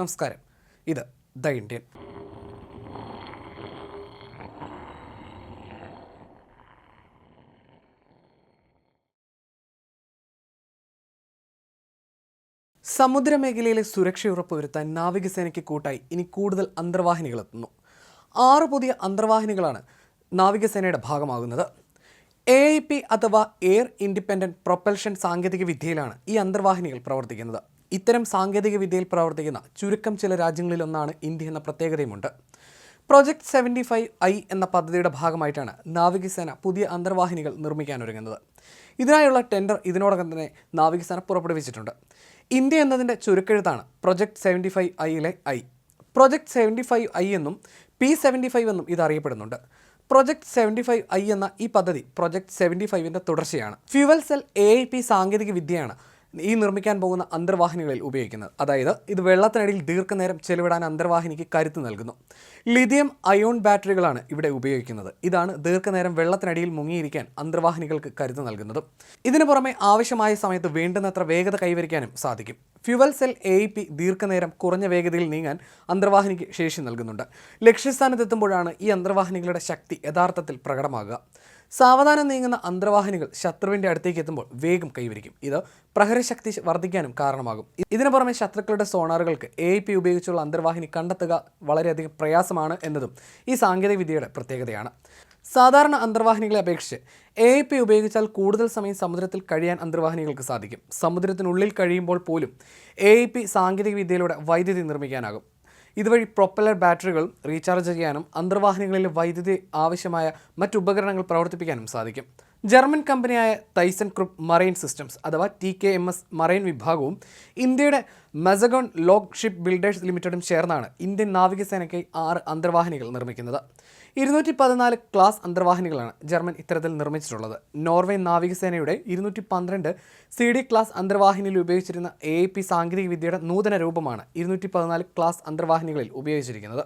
നമസ്കാരം. ഇത് the Indian. സമുദ്രമേഖലയിലെ സുരക്ഷ ഉറപ്പുവരുത്താൻ നാവികസേനയ്ക്ക് കൂട്ടായി ഇനി കൂടുതൽ അന്തർവാഹിനികൾ എത്തുന്നു. ആറ് പുതിയ അന്തർവാഹിനികളാണ് നാവികസേനയുടെ ഭാഗമാകുന്നത്. എ ഐ പി അഥവാ എയർ ഇൻഡിപെൻഡന്റ് പ്രൊപ്പൽഷൻ സാങ്കേതിക വിദ്യയിലാണ് ഈ അന്തർവാഹിനികൾ പ്രവർത്തിക്കുന്നത്. ഇത്തരം സാങ്കേതിക വിദ്യയിൽ പ്രവർത്തിക്കുന്ന ചുരുക്കം ചില രാജ്യങ്ങളിലൊന്നാണ് ഇന്ത്യ എന്ന പ്രത്യേകതയുമുണ്ട്. പ്രൊജക്ട് സെവന്റി ഫൈവ് ഐ എന്ന പദ്ധതിയുടെ ഭാഗമായിട്ടാണ് നാവികസേന പുതിയ അന്തർവാഹിനികൾ നിർമ്മിക്കാനൊരുങ്ങുന്നത്. ഇതിനായുള്ള ടെൻഡർ ഇതിനോടകം തന്നെ നാവികസേന പുറപ്പെടുവിച്ചിട്ടുണ്ട്. ഇന്ത്യ എന്നതിന്റെ ചുരുക്കെഴുത്താണ് project seventy five ഐയിലെ I project seventy five I എന്നും പി സെവന്റി ഫൈവ് എന്നും ഇത് അറിയപ്പെടുന്നുണ്ട് പ്രൊജക്ട് സെവന്റി ഫൈവ് ഐ എന്ന ഈ പദ്ധതി പ്രൊജക്ട് സെവന്റി ഫൈവിന്റെ തുടർച്ചയാണ്. Fuel cell A I P സാങ്കേതിക വിദ്യയാണ് ഈ നിർമ്മിക്കാൻ പോകുന്ന അന്തർവാഹിനികളിൽ ഉപയോഗിക്കുന്നത്. അതായത് ഇത് വെള്ളത്തിനടിയിൽ ദീർഘനേരം ചെലവിടാൻ അന്തർവാഹിനിക്ക് കരുത്ത് നൽകുന്നു. ലിഥിയം അയോൺ ബാറ്ററികളാണ് ഇവിടെ ഉപയോഗിക്കുന്നത്. ഇതാണ് ദീർഘനേരം വെള്ളത്തിനടിയിൽ മുങ്ങിയിരിക്കാൻ അന്തർവാഹിനികൾക്ക് കരുത്ത് നൽകുന്നത്. ഇതിനു പുറമെ ആവശ്യമായ സമയത്ത് വേണ്ടുന്നത്ര വേഗത കൈവരിക്കാനും സാധിക്കും. ഫ്യുവൽ സെൽ എ പി ദീർഘനേരം കുറഞ്ഞ വേഗതയിൽ നീങ്ങാൻ അന്തർവാഹിനിക്ക് ശേഷി നൽകുന്നുണ്ട്. ലക്ഷ്യസ്ഥാനത്തെത്തുമ്പോഴാണ് ഈ അന്തർവാഹിനികളുടെ ശക്തി യഥാർത്ഥത്തിൽ പ്രകടമാകുക. സാവധാനം നീങ്ങുന്ന അന്തർവാഹിനികൾ ശത്രുവിന്റെ അടുത്തേക്ക് എത്തുമ്പോൾ വേഗം കൈവരിക്കും. ഇത് പ്രഹരശക്തി വർദ്ധിക്കാനും കാരണമാകും. ഇതിനു പുറമെ ശത്രുക്കളുടെ സോണാറുകൾക്ക് എ പി ഉപയോഗിച്ചുള്ള അന്തർവാഹിനി കണ്ടെത്തുക വളരെയധികം പ്രയാസമാണ് എന്നതും ഈ സാങ്കേതിക വിദ്യയുടെ പ്രത്യേകതയാണ്. സാധാരണ അന്തർവാഹിനികളെ അപേക്ഷിച്ച് എ പി ഉപയോഗിച്ചാൽ കൂടുതൽ സമയം സമുദ്രത്തിൽ കഴിയാൻ അന്തർവാഹിനികൾക്ക് സാധിക്കും. സമുദ്രത്തിനുള്ളിൽ കഴിയുമ്പോൾ പോലും എ പി സാങ്കേതിക വിദ്യയിലൂടെ വൈദ്യുതി നിർമ്മിക്കാനാകും. ഇതുവഴി പ്രൊപ്പലർ ബാറ്ററികൾ റീചാർജ് ചെയ്യാനും അന്തർവാഹിനികളിൽ വൈദ്യുതി ആവശ്യമായ മറ്റു ഉപകരണങ്ങൾ പ്രവർത്തിപ്പിക്കാനും സാധിക്കും. ജർമ്മൻ കമ്പനിയായ തൈസൺ ക്രുപ്പ് മറൈൻ സിസ്റ്റംസ് അഥവാ T K M S marine വിഭാഗവും ഇന്ത്യയുടെ മെസഗോൺ ലോക്ക് ഷിപ്പ് ബിൽഡേഴ്സ് ലിമിറ്റഡും ചേർന്നാണ് ഇന്ത്യൻ നാവികസേനയ്ക്കായി ആറ് അന്തർവാഹിനികൾ നിർമ്മിക്കുന്നത്. ഇരുന്നൂറ്റി പതിനാല് ക്ലാസ് അന്തർവാഹിനികളാണ് ജർമ്മൻ ഇത്തരത്തിൽ നിർമ്മിച്ചിട്ടുള്ളത്. നോർവേ നാവികസേനയുടെ ഇരുന്നൂറ്റി പന്ത്രണ്ട് സി ഡി ക്ലാസ് അന്തർവാഹിനിയിൽ ഉപയോഗിച്ചിരുന്ന എ പി സാങ്കേതിക വിദ്യയുടെ നൂതന രൂപമാണ് ഇരുന്നൂറ്റി പതിനാല് ക്ലാസ് അന്തർവാഹിനികളിൽ ഉപയോഗിച്ചിരിക്കുന്നത്.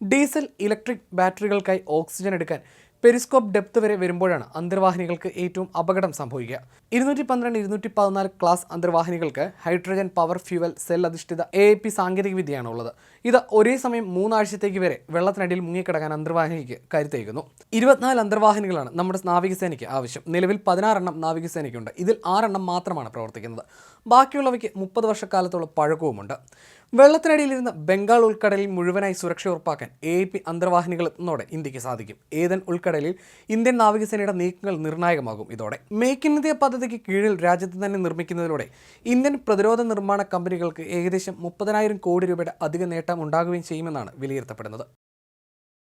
ഡീസൽ ഇലക്ട്രിക് ബാറ്ററികൾക്കായി ഓക്സിജൻ എടുക്കാൻ പെരിസ്കോപ്പ് ഡെപ്ത് വരെ വരുമ്പോഴാണ് അന്തർവാഹിനികൾക്ക് ഏറ്റവും അപകടം സംഭവിക്കുക. ഇരുന്നൂറ്റി പന്ത്രണ്ട് ഇരുന്നൂറ്റി പതിനാല് ക്ലാസ് അന്തർവാഹിനികൾക്ക് ഹൈഡ്രജൻ പവർ ഫ്യൂവൽ സെൽ അധിഷ്ഠിത എ പി സാങ്കേതിക വിദ്യയാണ് ഉള്ളത് ഇത് ഒരേ സമയം മൂന്നാഴ്ചത്തേക്ക് വരെ വെള്ളത്തിനടിയിൽ മുങ്ങിക്കിടക്കാൻ അന്തർവാഹിനിക്ക് കരുത്തേക്കുന്നു ഇരുപത്തിനാല് അന്തർവാഹിനികളാണ് നമ്മുടെ നാവികസേനയ്ക്ക് ആവശ്യം. നിലവിൽ പതിനാറെണ്ണം നാവികസേനയ്ക്കുണ്ട്. ഇതിൽ ആറെണ്ണം മാത്രമാണ് പ്രവർത്തിക്കുന്നത്. ബാക്കിയുള്ളവയ്ക്ക് മുപ്പത് വർഷക്കാലത്തോളം പഴക്കവുമുണ്ട്. വെള്ളത്തിനടിയിലിരുന്ന് ബംഗാൾ ഉൾക്കടലിൽ മുഴുവനായി സുരക്ഷ ഉറപ്പാക്കാൻ എ പി അന്തർവാഹിനികൾ എത്തുന്നതോടെ ഇന്ത്യയ്ക്ക് സാധിക്കും. ഏതൻ ഉൾക്കടലിൽ ഇന്ത്യൻ നാവികസേനയുടെ നീക്കങ്ങൾ നിർണായകമാകും ഇതോടെ. മേക്ക് ഇൻ ഇന്ത്യ പദ്ധതിക്ക് കീഴിൽ രാജ്യത്ത് തന്നെ നിർമ്മിക്കുന്നതിലൂടെ ഇന്ത്യൻ പ്രതിരോധ നിർമ്മാണ കമ്പനികൾക്ക് ഏകദേശം മുപ്പതിനായിരം കോടി രൂപയുടെ അധിക നേട്ടം ഉണ്ടാകുകയും ചെയ്യുമെന്നാണ് വിലയിരുത്തപ്പെടുന്നത്.